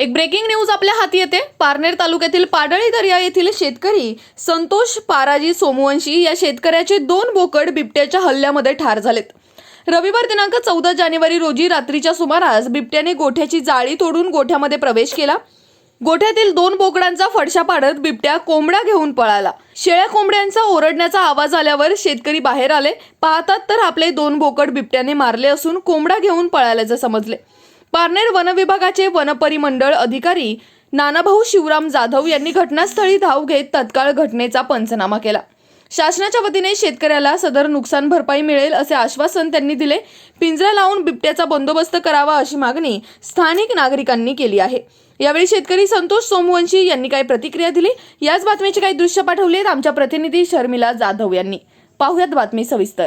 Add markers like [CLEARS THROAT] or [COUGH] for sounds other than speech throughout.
एक breaking news आपल्या हाती येते. पारनेर तालुक्यातील पाडळी दर्या येथील शेतकरी संतोष पाराजी सोमवंशी या शेतकऱ्याचे दोन बोकड बिबट्याच्या हल्ल्यामध्ये ठार झालेत. रविवार दिनांक चौदा जानेवारी रोजी रात्रीच्या सुमारास बिबट्याने गोठ्याची जाळी तोडून गोठ्यामध्ये प्रवेश केला. गोठ्यातील दोन बोकडांचा फडशा पाडत बिबट्या कोंबड्या घेऊन पळाला. शेळ्या कोंबड्यांचा ओरडण्याचा आवाज आल्यावर शेतकरी बाहेर आले. पाहतात तर आपले दोन बोकड बिबट्याने मारले असून कोंबड्या घेऊन पळाल्याचे समजले. पारनेर वन विभागाचे वनपरिमंडळ अधिकारी नानाभाऊ शिवराम जाधव यांनी घटनास्थळी धाव घेत तत्काळ घटनेचा पंचनामा केला. शासनाच्या वतीने शेतकऱ्याला सदर नुकसान भरपाई मिळेल असे आश्वासन त्यांनी दिले. पिंजरा लावून बिबट्याचा बंदोबस्त करावा अशी मागणी स्थानिक नागरिकांनी केली आहे. यावेळी शेतकरी संतोष सोमवंशी यांनी काही प्रतिक्रिया दिली. याच बातमीचे काही दृश्य पाठवले आहेत आमच्या प्रतिनिधी शर्मिला जाधव यांनी. पाहुयात बातमी सविस्तर.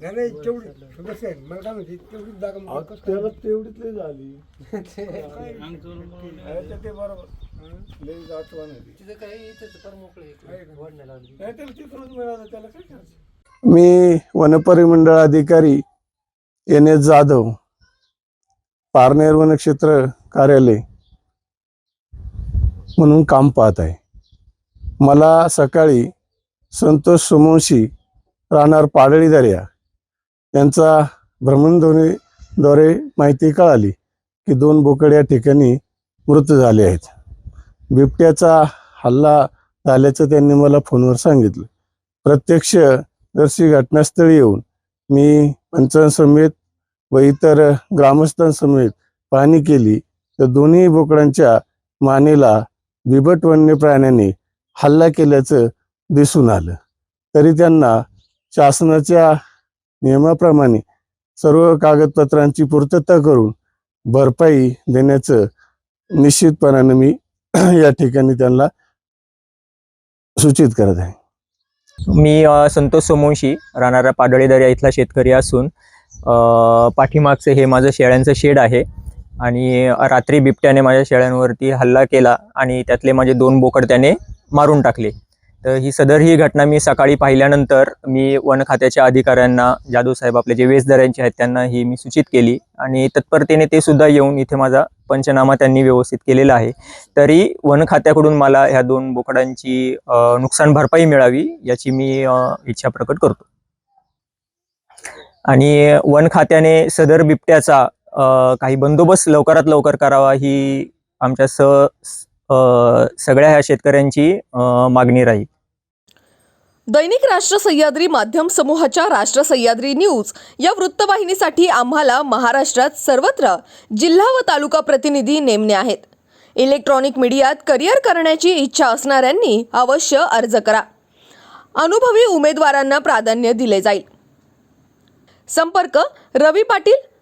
काय नाही नाही तेवढी आहे मला काय तेवढीच जागा त्याला तेवढीच झाली आहे ते बरोबर आठवण आहे नाही त्याला मिळालं त्याला काय करायचं मी वनपरिमंडळ अधिकारी एन एस जाधव पारनेर वनक्षेत्र कार्यालय. म्हणून काम पाहत आहे. मला सकाळी संतोष सोमवंशी राहणार पाडळी दर्या यांचा भ्रमणध्वनीद्वारे माहिती कळाली की दोन बोकड या ठिकाणी मृत झाले आहेत. बिबट्याचा हल्ला झाल्याचं त्यांनी मला फोनवर सांगितलं. प्रत्यक्ष दर्शी घटनास्थळी येऊन मी पंचांसमेत व इतर ग्रामस्थांसमेत पाहणी केली. तर दोन्ही बोकडांच्या मानेला बिबट वन्य प्राण्याने हल्ला केल्याचं दिसून आलं. तरी त्यांना शासनाच्या नियमाप्रमाणे सर्व कागदपत्रांची पूर्तता करून भरपाई देण्याचं निश्चितपणाने मी [CLEARS THROAT] या ठिकाणी त्यांना सूचित करत आहे. मी संतोष सोमवंशी राहणारा पाडळी दर्या इथला शेतकरी असून पाठीमागचं हे माझं शेळ्यांचं शेड आहे. आणि रात्री बिबट्याने माझ्या शेळ्यांवरती हल्ला केला आणि त्यातले माझे दोन बोकड त्याने मारून टाकले. तर ही सदर ही घटना मी सकाळी पाहिल्यानंतर मी वन खात्याच्या अधिकाऱ्यांना जाधव साहेब आपले जे वेसदऱ्यांचे आहेत त्यांना ही मी सूचित केली आणि तत्परतेने ते सुद्धा येऊन इथे माझा पंचनामा त्यांनी व्यवस्थित केलेला आहे. तरी वन खात्याकडून मला ह्या दोन बोकडांची नुकसान भरपाई मिळावी याची मी इच्छा प्रकट करतो. आणि वन खात्याने सदर बिबट्याचा काही बंदोबस्त लवकरात लवकर करावा ही आमच्या स सगळ्या ह्या शेतकऱ्यांची मागणी राहील. दैनिक राष्ट्र सह्याद्री माध्यम समूहाच्या राष्ट्र सह्याद्री न्यूज या वृत्तवाहिनीसाठी आम्हाला महाराष्ट्रात सर्वत्र जिल्हा व तालुका प्रतिनिधी नेमणे आहेत. इलेक्ट्रॉनिक मीडियात करिअर करण्याची इच्छा असणाऱ्यांनी अवश्य अर्ज करा. अनुभवी उमेदवारांना प्राधान्य दिले जाईल. संपर्क रवी पाटील